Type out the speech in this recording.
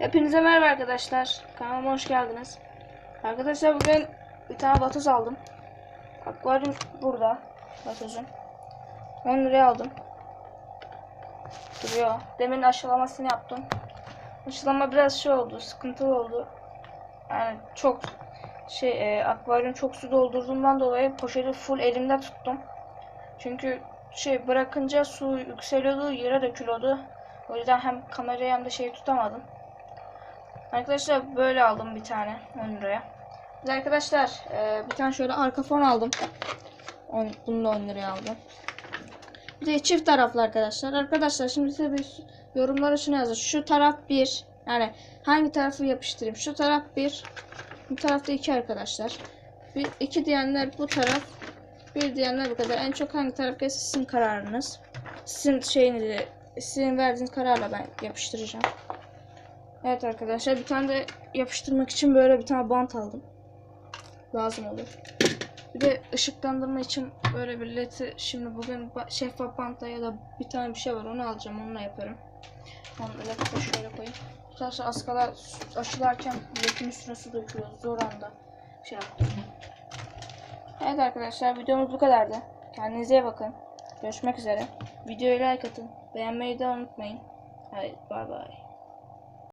Hepinize merhaba arkadaşlar. Kanalıma hoş geldiniz. Arkadaşlar bugün bir tane vatoz aldım. Akvaryum burada. Vatozum. 10 liraya aldım. Duruyor. Demin aşılamasını yaptım. Aşılama biraz şey oldu. Sıkıntılı oldu. Yani çok şey e, akvaryum çok su doldurduğumdan dolayı poşeti full elimde tuttum. Çünkü şey bırakınca su yükseliyordu, yere dökülüyordu. O yüzden hem kamerayı hem de şeyi tutamadım. Arkadaşlar böyle aldım bir tane 10 liraya. De arkadaşlar e, bir tane şöyle arka fon aldım. On, bunu da 10 liraya aldım. Bir de çift taraflı arkadaşlar. Arkadaşlar şimdi size bir yorumlara şunu yazın. Şu taraf 1. Yani hangi tarafı yapıştırayım? Şu taraf 1. Bu tarafta 2 arkadaşlar. Bir, iki diyenler bu taraf. Bir diyenler bu kadar. En çok hangi taraf gelirse sizin kararınız. Sizin şeyinizi, sizin verdiğiniz kararla ben yapıştıracağım. Evet arkadaşlar bir tane de yapıştırmak için böyle bir tane bant aldım. Lazım olur. Bir de ışıklandırma için böyle bir ledi şimdi bugün şeffaf bantla ya da bir tane bir şey var onu alacağım onunla yaparım. Onu ledi şöyle koyayım. Arkadaşlar askılar aşılarken ledin üstüne su döküyor. Zor anda şey yaptım. Evet arkadaşlar videomuz bu kadardı. Kendinize iyi bakın. Görüşmek üzere. Videoyu like atın. Beğenmeyi de unutmayın. Haydi bay bay.